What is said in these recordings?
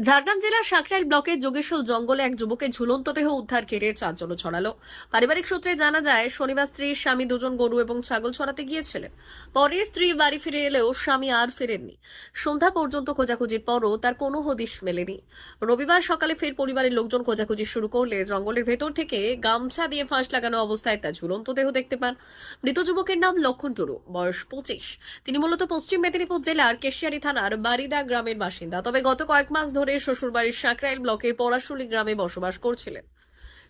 ঝাড়গ্রাম জেলার সাকরাইল ব্লকের যোগেশ্বর জঙ্গলে এক যুবকের ঝুলন্ত দেহ উদ্ধার ঘিরে চাঞ্চল্য ছড়ালো। পারিবারিক সূত্রে জানা যায়, শনিবার স্ত্রী স্বামী দুজন গরু এবং ছাগল ছড়াতে গিয়েছিলেন। পরে স্ত্রী বাড়ি ফিরে এলেও স্বামী আর ফেরেননি। সন্ধ্যা পর্যন্ত খোঁজাখুঁজির পরও তার কোনো হদিশ মেলেনি। রবিবার সকালে ফের পরিবারের লোকজন খোঁজাখুঁজি শুরু করলে জঙ্গলের ভেতর থেকে গামছা দিয়ে ফাঁস লাগানো অবস্থায় তার ঝুলন্ত দেহ দেখতে পান। মৃত যুবকের নাম লক্ষণ টুরু বয়স পঁচিশ। তিনি মূলত পশ্চিম মেদিনীপুর জেলার কেশিয়ারি থানার বারিদা গ্রামের বাসিন্দা। তবে গত কয়েক মাস ধরে শ্বশুরবাড়ির সাকরাইল ব্লকের পরাশুলি গ্রামে বসবাস করছিলেন।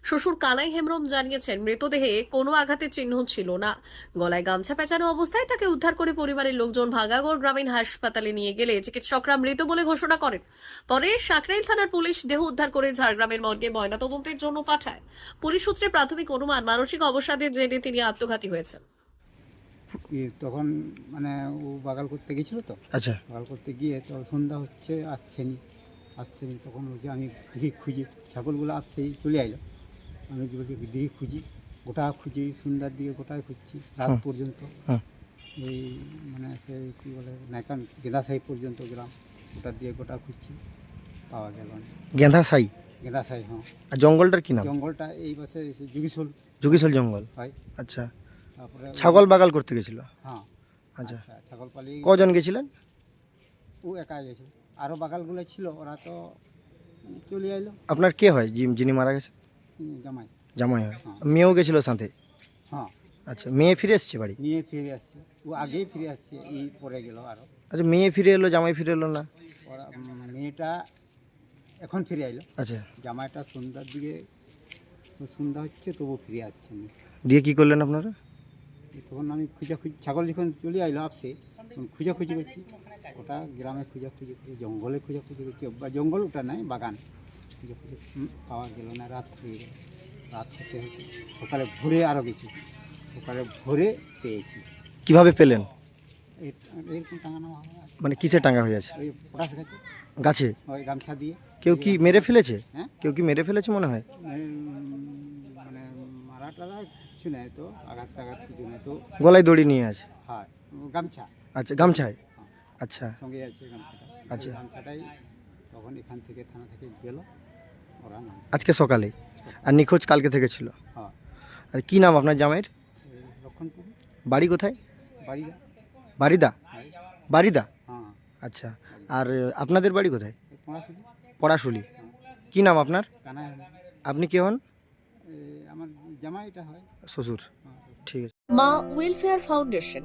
শ্বশুর কানাই হেমব্রম জানিয়েছেন মৃতদেহে কোনো আঘাতের চিহ্ন ছিল না। গলায় গামছা পেঁচানো অবস্থায় তাকে উদ্ধার করে পরিবারের লোকজন ভাগাগড় গ্রামীণ হাসপাতালে নিয়ে গেলে চিকিৎসকরা মৃত বলে ঘোষণা করেন। পরে সাকরাইল থানার পুলিশ দেহ উদ্ধার করে ঝাড়গ্রামের মর্গে ময়নাতদন্তের জন্য পাঠায়। পুলিশ সূত্রে প্রাথমিক অনুমান মানসিক অবসাদের জেনে তিনি আত্মঘাতী হয়েছেন। তখন মানে ও বাগাল করতে গেছিল তো? আচ্ছা। বাগাল করতে গিয়ে তো সন্ধ্যা হচ্ছে আসছেনি। আসছেনি তখন বলছে আমি দেখি খুঁজি ছাগলগুলো আসছেই চলে আইলো। আমি বলছি দেখি খুঁজি গোটা খুঁজি সন্ধ্যার দিকে গোটায় খুঁজছি রাত পর্যন্ত। এই মানে সেই কী বলে নাইকান গেঁদাসাহি পর্যন্ত গেলাম গোটা দিয়ে গোটা খুঁজছি পাওয়া গেল না। গেঁধা হ্যাঁ। আর জঙ্গলটার কি নাম? জঙ্গলটা এই পাশে এসে যুগিশোল জঙ্গল? আচ্ছা। তারপরে ছাগল বাগাল করতে গেছিল? হ্যাঁ। আচ্ছা। আচ্ছা ছাগল পালিয়ে কজন গেছিলেন? ও একা গেছে। আরও বাগালগুলো ছিল ওরা তো চলে আইলো। আপনার কে হয় যিনি- যিনি মারা গেছে? উম, জামাই। জামাই হয়। হ্যাঁ। মেয়েও গেছিল সাথে? হ্যাঁ। আচ্ছা মেয়ে ফিরে এসছে বাড়ি? নিয়ে ফিরে আসছে ও আগেই ফিরে আসছে এই পরে গেল আরও আচ্ছা মেয়ে ফিরে এলো জামাই ফিরে এলো না? ওরা উম, মেয়েটা এখন ফিরে আইলো। আচ্ছা। জামাইটা সন্ধ্যার দিকে তো সন্ধ্যা হচ্ছে তবু ফিরে আসছে না। দিয়ে কি করলেন আপনারা? তখন আমি খুঁজাখুঁজি ছাগল যখন চলে আইলো আপসে তখন খুঁজাখুঁজি করছি। ওটা গ্রামে খুঁজাখুঁজি খুঁজে জঙ্গলে খুঁজাখুঁজি করছি। বা জঙ্গল ওটা নাই বাগান। খুঁজাখুঁজি হুম, পাওয়া গেল না রাত হয়ে গেল রাত হতে হতে সকালে ভোরে আরও গেছি সকালে ভোরে পেয়েছি। কীভাবে পেলেন? এরকম টাঙানো মানে কিসে টাঙ্গা হয়ে আছে? ওই পটাশ গাছে। গাছে? ওই গামছা দিয়ে। কেউ কি মেরে ফেলেছে? হ্যাঁ? কেউ কি মেরে ফেলেছে মনে হয়? মানে মারা টারা কিছু নেই তো আঘাত টাঘাত কিছু নেই তো। গলায় দড়ি নিয়ে আছে। হয় গামছা। আচ্ছা গামছায়? আচ্ছা। সঙ্গে আছে গামছাটা আচ্ছা। গামছাটাই তখন এখান থেকে থানা থেকে গেল ওরা নাম। আজকে সকালে? আর নিখোঁজ কালকে থেকে ছিল? হ্যাঁ। আর কি নাম আপনার জামাইয়ের? এই লক্ষণপুর। বাড়ি কোথায়? বাড়িদা বারিদা? হয় বারিদা? হ্যাঁ। আচ্ছা। আর আহ, আপনাদের বাড়ি কোথায়? এই পড়াশুনি পড়াশুলি। কি নাম আপনার? কানায় আপনি কে হন? আমার জামাইটা হয়। শ্বশুর। হ্যাঁ, ঠিক আছে। মা ওয়েলফেয়ার ফাউন্ডেশন।